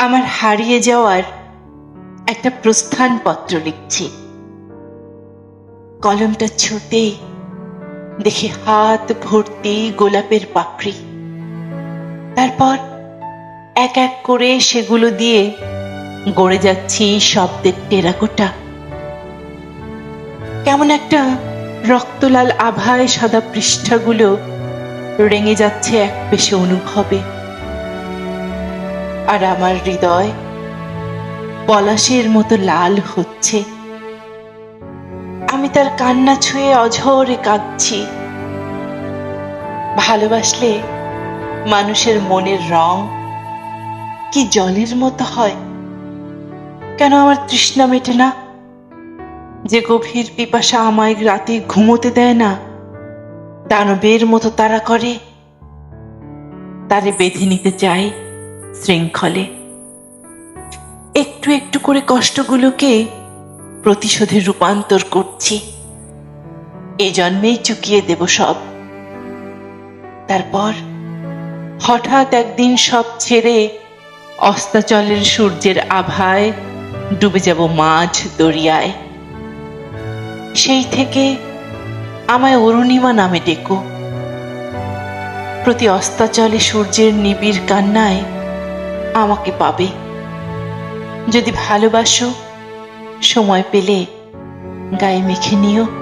আমার হারিয়ে যাওয়ার একটা প্রস্থান পত্র লিখছি। কলমটা ছুতেই দেখি হাত ভর্তি গোলাপের পাখড়ি তারপর এক এক করে সেগুলো দিয়ে গড়ে যাচ্ছি শব্দের টেরাকোটা। কেমন একটা রক্তলাল আভায় সাদা পৃষ্ঠাগুলো রেঙে যাচ্ছে এক পেশে অনুভবে। আর আমার হৃদয় পলাশের মতো লাল হচ্ছে। আমি তার কান্না ছুঁয়ে অঝরে কাঁদছি। ভালোবাসলে মানুষের মনের রং কি জলের মতো হয়? কেন আমার তৃষ্ণা মেটে না? যে গভীর পিপাসা আমায় রাতে ঘুমোতে দেয় না, দানবের মতো তারা করে। তারে বেঁধে নিতে চাই শৃঙ্খলে। একটু একটু করে কষ্টগুলোকে প্রতিশোধে রূপান্তর করছি। এ জন্মেই চুকিয়ে দেব সব। তারপর হঠাৎ একদিন সব ছেড়ে অস্তাচলের সূর্যের আভায় ডুবে যাব মাঝ দরিয়ায়। সেই থেকে আমায় অরুণিমা নামে ডেকো। প্রতি অস্তাচলে সূর্যের নিবিড় কান্নায় আমাকে পাবে। যদি ভালোবাসো সময় পেলে গায়ে মেখে নিও।